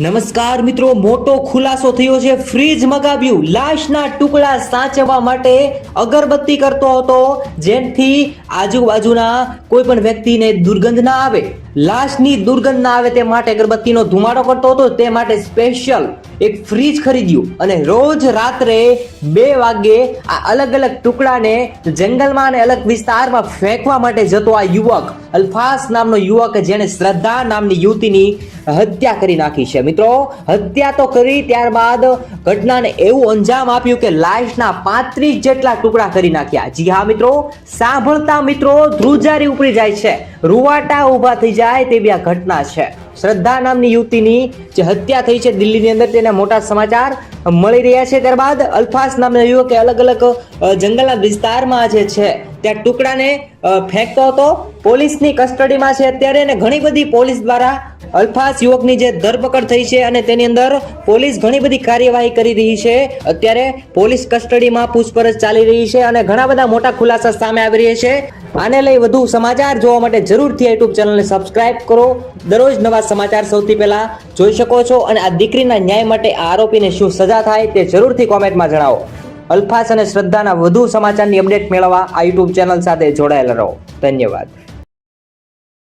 નમસ્કાર મિત્રો, મોટો ખુલાસો થયો છે. ફ્રીજ મગાવ્યું. લાશના ટુકડા સાચવવા માટે અગરબત્તી કરતો હતો. જેથી આજુબાજુના કોઈ પણ વ્યક્તિને દુર્ગંધ ના આવે. લાશની દુર્ગંધ ના આવે તે માટે અગરબત્તીનો ધુમાડો કરતો હતો. તે માટે સ્પેશિયલ એક ફ્રીજ ખરીદ્યું. અને રોજ રાત્રે બે વાગે આ અલગ અલગ ટુકડાને જંગલમાં અને અલગ વિસ્તારમાં ફેંકવા માટે જતો આ યુવક અલ્ફાસ નામનો યુવક જેણે શ્રદ્ધા નામની યુવતીની હત્યા કરી નાખી છે. મિત્રો, હત્યા તો કરી ત્યારબાદ ઘટનાને એવું અંજામ આપ્યું કે લાશના પાંત્રીસ જેટલા ટુકડા કરી નાખ્યા. જી હા, મિત્રો, સાંભળતા મિત્રો ધ્રુજારી ઉપડી જાય છે. રૂવાટા ઊભા થઈ જાય તેવી આ ઘટના છે. શ્રદ્ધા નામની યુવતીની જે હત્યા થઈ છે દિલ્હીની અંદર તેના મોટા સમાચાર મળી રહ્યા છે. ત્યારબાદ અલ્ફાસ નામના યુવકે અલગ અલગ જંગલના વિસ્તારમાં જે છે ત્યાં ટુકડાને ફેંકતો હતો. પોલીસની કસ્ટડીમાં છે અત્યારે અને ઘણી બધી પોલીસ દ્વારા અલ્ફાસ યુવકની જે ધરપકડ થઈ છે અને તેની અંદર પોલીસ ઘણી બધી કાર્યવાહી કરી રહી છે. અત્યારે પોલીસ કસ્ટડીમાં પૂછપરછ ચાલી રહી છે અને ઘણા બધા મોટા ખુલાસા સામે આવી રહ્યા છે. આને લઈ વધુ સમાચાર જોવા માટે જરૂરથી યુટ્યુબ ચેનલને સબસ્ક્રાઇબ કરો. દરરોજ નવા સમાચાર સૌથી પહેલા જોઈ શકો છો અને આ દીકરીના ન્યાય માટે આરોપીને શું સજા થાય તે જરૂરથી કોમેન્ટમાં જણાવો. અલ્ફાસ અને શ્રદ્ધાના વધુ સમાચારની અપડેટ મેળવવા આ યુટ્યુબ ચેનલ સાથે જોડાયેલા રહો. ધન્યવાદ.